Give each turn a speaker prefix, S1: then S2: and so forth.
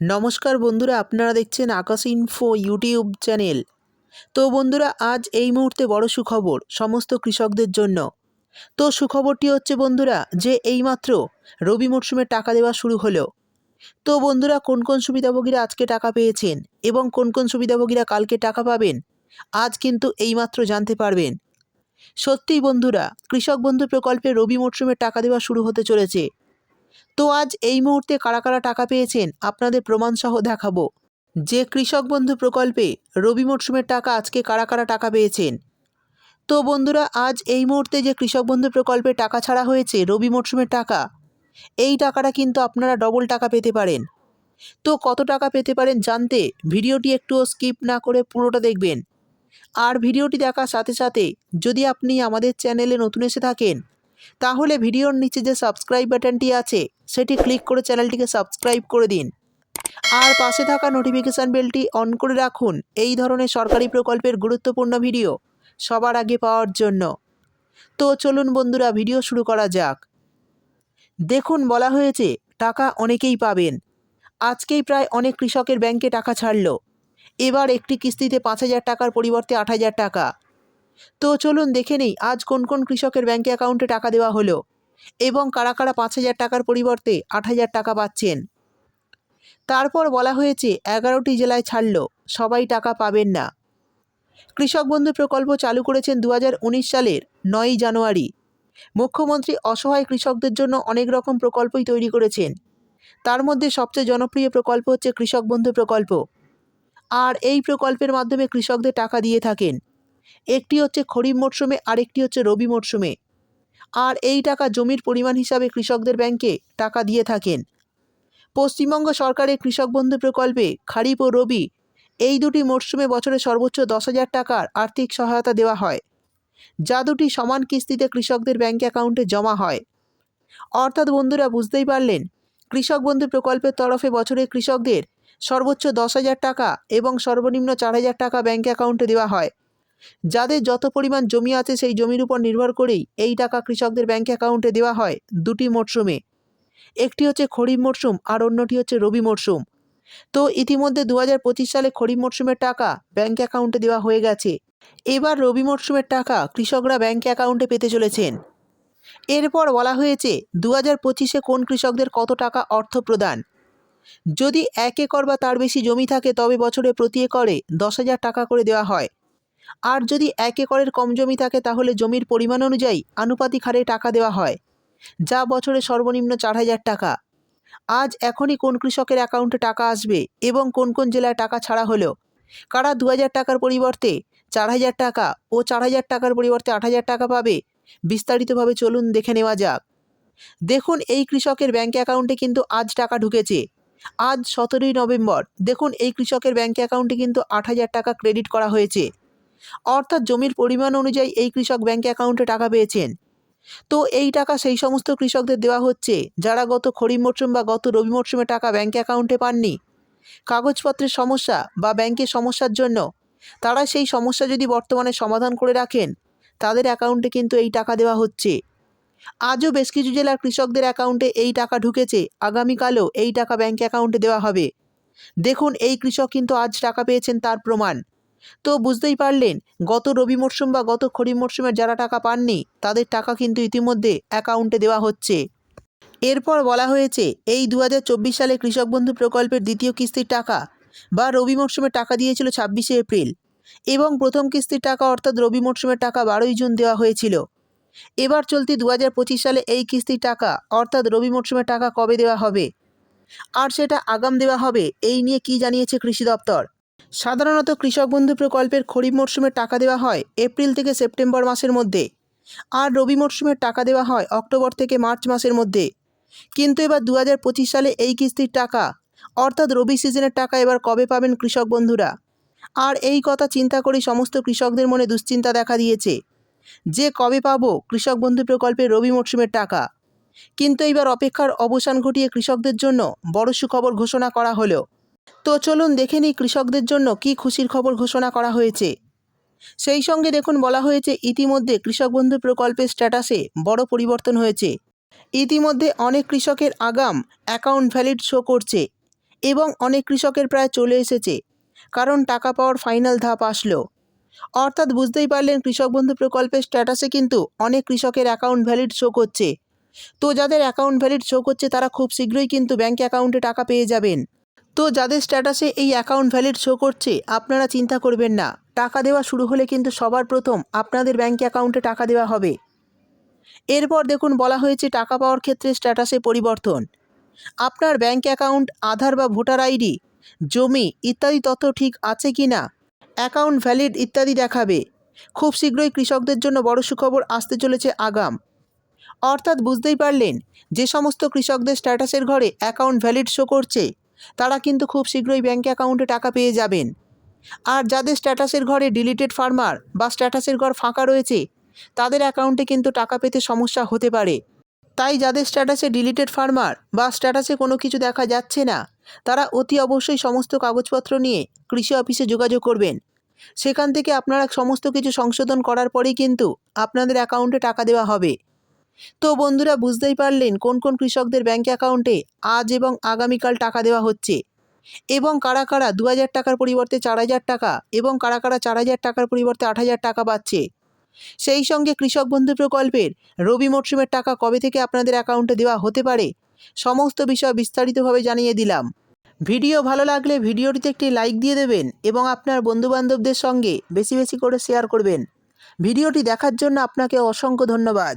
S1: নমস্কার বন্ধুরা, আপনারা দেখছেন আকাশ ইনফো ইউটিউব চ্যানেল তো বন্ধুরা, আজ এই মুহূর্তে বড় সুখবর সমস্ত কৃষকদের জন্য। তো সুখবরটি হচ্ছে বন্ধুরা, যে এইমাত্র রবি মরশুমে টাকা দেওয়া শুরু হলো। তো বন্ধুরা, কোন কোন সুবিধাভোগীরা আজকে টাকা পেয়েছেন এবং কোন কোন সুবিধাভোগীরা কালকে টাকা পাবেন, আজ কিন্তু এইমাত্র জানতে পারবেন। সত্যিই বন্ধুরা, কৃষক বন্ধু প্রকল্পে রবি মরশুমে টাকা দেওয়া শুরু হতে চলেছে। তো আজ এই মুহূর্তে কারা কারা টাকা পেয়েছেন আপনাদের প্রমাণসহ দেখাবো। যে কৃষক বন্ধু প্রকল্পে রবি মরশুমের টাকা আজকে কারা কারা টাকা পেয়েছেন? তো বন্ধুরা, আজ এই মুহূর্তে যে কৃষক বন্ধু প্রকল্পে টাকা ছাড়া হয়েছে রবি মরশুমের টাকা, এই টাকাটা কিন্তু আপনারা ডবল টাকা পেতে পারেন। তো কত টাকা পেতে পারেন জানতে ভিডিওটি একটুও স্কিপ না করে পুরোটা দেখবেন। আর ভিডিওটি দেখার সাথে সাথে যদি আপনি আমাদের চ্যানেলে নতুন এসে থাকেন তাহলে ভিডিওর নিচে যে সাবস্ক্রাইব বাটনটি আছে, সেটি ক্লিক করে চ্যানেলটিকে সাবস্ক্রাইব করে দিন। আর পাশে থাকা নোটিফিকেশান বেলটি অন করে রাখুন। এই ধরনের সরকারি প্রকল্পের গুরুত্বপূর্ণ ভিডিও সবার আগে পাওয়ার জন্য। তো চলুন বন্ধুরা, ভিডিও শুরু করা যাক। দেখুন, বলা হয়েছে, টাকা অনেকেই পাবেন। আজকেই প্রায় অনেক কৃষকের ব্যাংকে টাকা ছাড়ল। এবার একটি কিস্তিতে পাঁচ হাজার টাকার পরিবর্তে আট হাজার টাকা। তো চলুন দেখে নেই, আজ কোন কোন কৃষকের ব্যাঙ্কে অ্যাকাউন্টে টাকা দেওয়া হলো? এবং কারা কারা পাঁচ হাজার টাকার পরিবর্তে আট হাজার টাকা পাচ্ছেন? তারপর বলা হয়েছে, এগারোটি জেলায় ছাড়ল, সবাই টাকা পাবেন না। কৃষক বন্ধু প্রকল্প চালু করেছেন দু হাজার উনিশ সালের নয়ই জানুয়ারি। মুখ্যমন্ত্রী অসহায় কৃষকদের জন্য অনেক রকম প্রকল্পই তৈরি করেছেন। তার মধ্যে সবচেয়ে জনপ্রিয় প্রকল্প হচ্ছে কৃষক বন্ধু প্রকল্প। আর এই প্রকল্পের মাধ্যমে কৃষকদের টাকা দিয়ে থাকেন। একটি হচ্ছে খরিফ মরশুমে, আরেকটি হচ্ছে রবি মরশুমে। আর এই টাকা জমির পরিমাণ হিসাবে কৃষকদের ব্যাংকে টাকা দিয়ে থাকেন। পশ্চিমবঙ্গ সরকারের কৃষক বন্ধু প্রকল্পে খারিফ ও রবি এই দুটি মরশুমে বছরে সর্বোচ্চ দশ হাজার টাকার আর্থিক সহায়তা দেওয়া হয়, যা দুটি সমান কিস্তিতে কৃষকদের ব্যাংক অ্যাকাউন্টে জমা হয়। অর্থাৎ বন্ধুরা, বুঝতেই পারলেন, কৃষক বন্ধু প্রকল্পের তরফে বছরে কৃষকদের সর্বোচ্চ দশ হাজার টাকা এবং সর্বনিম্ন চার হাজার টাকা ব্যাংক অ্যাকাউন্টে দেওয়া হয়। যাদের যত পরিমাণ জমি আছে সেই জমির উপর নির্ভর করেই এই টাকা কৃষকদের ব্যাংক অ্যাকাউন্টে দেওয়া হয় দুটি মরশুমে একটি হচ্ছে খরিফ মরশুম আর অন্যটি হচ্ছে রবি মরশুম তো ইতিমধ্যে দু হাজার পঁচিশ সালে খরিফ মরশুমের টাকা ব্যাংক অ্যাকাউন্টে দেওয়া হয়ে গেছে। এবার রবি মরশুমের টাকা কৃষকরা ব্যাংক অ্যাকাউন্টে পেতে চলেছেন। এরপর বলা হয়েছে দু হাজার পঁচিশে কোন কৃষকদের কত টাকা অর্থ প্রদান। যদি এক একর বা তার বেশি জমি থাকে তবে বছরে প্রতি একরে দশ হাজার টাকা করে দেওয়া হয়। আর যদি এক একরের কম জমি থাকে তাহলে জমির পরিমাণ অনুযায়ী আনুপাতিক হারে টাকা দেওয়া হয়। যা বছরে সর্বনিম্ন চার হাজার টাকা। আজ এখনই কোন কৃষকের অ্যাকাউন্টে টাকা আসবে এবং কোন কোন জেলায় টাকা ছাড়া হলো? কারা দু হাজার টাকার পরিবর্তে চার হাজার টাকা ও চার হাজার টাকার পরিবর্তে আট হাজার টাকা পাবে? বিস্তারিতভাবে চলুন দেখে নেওয়া যাক। দেখুন, এই কৃষকের ব্যাঙ্ক অ্যাকাউন্টে কিন্তু আজ টাকা ঢুকেছে। আজ সতেরোই নভেম্বর। দেখুন, এই কৃষকের ব্যাঙ্ক অ্যাকাউন্টে কিন্তু আট হাজার টাকা ক্রেডিট করা হয়েছে। অর্থাৎ জমির পরিমাণ অনুযায়ী এই কৃষক ব্যাঙ্ক অ্যাকাউন্টে টাকা পেয়েছেন। তো এই টাকা সেই সমস্ত কৃষকদের দেওয়া হচ্ছে, যারা গত খরিফ মরশুম বা গত রবি মরশুমে টাকা ব্যাঙ্ক অ্যাকাউন্টে পাননি। কাগজপত্রের সমস্যা বা ব্যাংকের সমস্যার জন্য তারা সেই সমস্যা যদি বর্তমানে সমাধান করে রাখেন, তাদের অ্যাকাউন্টে কিন্তু এই টাকা দেওয়া হচ্ছে। আজও বেশ কিছু জেলার কৃষকদের অ্যাকাউন্টে এই টাকা ঢুকেছে, আগামীকালও এই টাকা ব্যাঙ্ক অ্যাকাউন্টে দেওয়া হবে। দেখুন, এই কৃষক কিন্তু আজ টাকা পেয়েছেন, তার প্রমাণ। তো বুঝতেই পারলেন, গত রবি মরশুম বা গত খরিফ মরশুমের যারা টাকা পাননি, তাদের টাকা কিন্তু ইতিমধ্যে অ্যাকাউন্টে দেওয়া হচ্ছে। এরপর বলা হয়েছে, এই দু হাজার চব্বিশ সালে কৃষক বন্ধু প্রকল্পের দ্বিতীয় কিস্তির টাকা বা রবি মরশুমে টাকা দিয়েছিল ছাব্বিশে এপ্রিল এবং প্রথম কিস্তির টাকা অর্থাৎ রবি মরশুমের টাকা বারোই জুন দেওয়া হয়েছিল। এবার চলতি দু হাজার পঁচিশ সালে এই কিস্তির টাকা অর্থাৎ রবি মরশুমের টাকা কবে দেওয়া হবে? আর সেটা আগাম দেওয়া হবে, এই নিয়ে কি জানিয়েছে কৃষি দপ্তর? সাধারণত কৃষক বন্ধু প্রকল্পের খরিফ মরশুমে টাকা দেওয়া হয় এপ্রিল থেকে সেপ্টেম্বর মাসের মধ্যে। আর রবি মরশুমের টাকা দেওয়া হয় অক্টোবর থেকে মার্চ মাসের মধ্যে। কিন্তু এবার দু হাজার পঁচিশ সালে এই কিস্তির টাকা, অর্থাৎ রবি সিজনের টাকা এবার কবে পাবেন কৃষক বন্ধুরা? আর এই কথা চিন্তা করেই সমস্ত কৃষকদের মনে দুশ্চিন্তা দেখা দিয়েছে। যে কবে পাবো কৃষক বন্ধু প্রকল্পের রবি মরশুমের টাকা? কিন্তু এইবার অপেক্ষার অবসান ঘটিয়ে কৃষকদের জন্য বড় সুখবর ঘোষণা করা হলো। তো চলুন দেখে নিই কৃষকদের জন্য কি খুশির খবর ঘোষণা করা হয়েছে। সেই সঙ্গে দেখুন বলা হয়েছে, ইতিমধ্যে কৃষক বন্ধু প্রকল্পের স্ট্যাটাসে বড় পরিবর্তন হয়েছে। ইতিমধ্যে অনেক কৃষকের আগাম অ্যাকাউন্ট ভ্যালিড শো করছে এবং অনেক কৃষকের প্রায় চলে এসেছে, কারণ টাকা পাওয়ার ফাইনাল ধাপ আসলো। অর্থাৎ বুঝতেই পারলেন কৃষক বন্ধু প্রকল্পের স্ট্যাটাসে কিন্তু অনেক কৃষকের অ্যাকাউন্ট ভ্যালিড শো করছে। তো যাদের অ্যাকাউন্ট ভ্যালিড শো করছে তারা খুব শীঘ্রই কিন্তু ব্যাঙ্ক অ্যাকাউন্টে টাকা পেয়ে যাবেন। তো যাদের স্ট্যাটাসে এই অ্যাকাউন্ট ভ্যালিড শো করছে, আপনারা চিন্তা করবেন না। টাকা দেওয়া শুরু হলে কিন্তু সবার প্রথম আপনাদের ব্যাঙ্ক অ্যাকাউন্টে টাকা দেওয়া হবে। এরপর দেখুন বলা হয়েছে টাকা পাওয়ার ক্ষেত্রে স্ট্যাটাসে পরিবর্তন। আপনার ব্যাঙ্ক অ্যাকাউন্ট আধার বা ভোটার আইডি, জমি ইত্যাদি তথ্য ঠিক আছে কি না অ্যাকাউন্ট ভ্যালিড ইত্যাদি দেখাবে। খুব শীঘ্রই কৃষকদের জন্য বড় সুখবর আসতে চলেছে আগাম। অর্থাৎ বুঝতেই পারলেন, যে সমস্ত কৃষকদের স্ট্যাটাসের ঘরে অ্যাকাউন্ট ভ্যালিড শো করছে তারা কিন্তু খুব শীঘ্রই ব্যাঙ্ক অ্যাকাউন্টে টাকা পেয়ে যাবেন। আর যাদের স্ট্যাটাসের ঘরে ডিলিটেড ফার্মার বা স্ট্যাটাসের ঘর ফাঁকা রয়েছে, তাদের অ্যাকাউন্টে কিন্তু টাকা পেতে সমস্যা হতে পারে। তাই যাদের স্ট্যাটাসে ডিলিটেড ফার্মার বা স্ট্যাটাসে কোনো কিছু দেখা যাচ্ছে না, তারা অতি অবশ্যই সমস্ত কাগজপত্র নিয়ে কৃষি অফিসে যোগাযোগ করবেন। সেখান থেকে আপনারা সমস্ত কিছু সংশোধন করার পরেই কিন্তু আপনাদের অ্যাকাউন্টে টাকা দেওয়া হবে। তো বন্ধুরা বুঝতেই পারলেন কোন কোন কৃষকদের ব্যাঙ্ক অ্যাকাউন্টে আজ এবং আগামীকাল টাকা দেওয়া হচ্ছে। এবং কারা কারা দু হাজার টাকার পরিবর্তে চার হাজার টাকা এবং কারা কারা চার হাজার টাকার পরিবর্তে আট হাজার টাকা পাচ্ছে। সেই সঙ্গে কৃষক বন্ধু প্রকল্পের রবি মরশুমের টাকা কবে থেকে আপনাদের অ্যাকাউন্টে দেওয়া হতে পারে সমস্ত বিষয় বিস্তারিতভাবে জানিয়ে দিলাম। ভিডিও ভালো লাগলে ভিডিওটিতে একটি লাইক দিয়ে দেবেন এবং আপনার বন্ধুবান্ধবদের সঙ্গে বেশি বেশি করে শেয়ার করবেন। ভিডিওটি দেখার জন্য আপনাকে অসংখ্য ধন্যবাদ।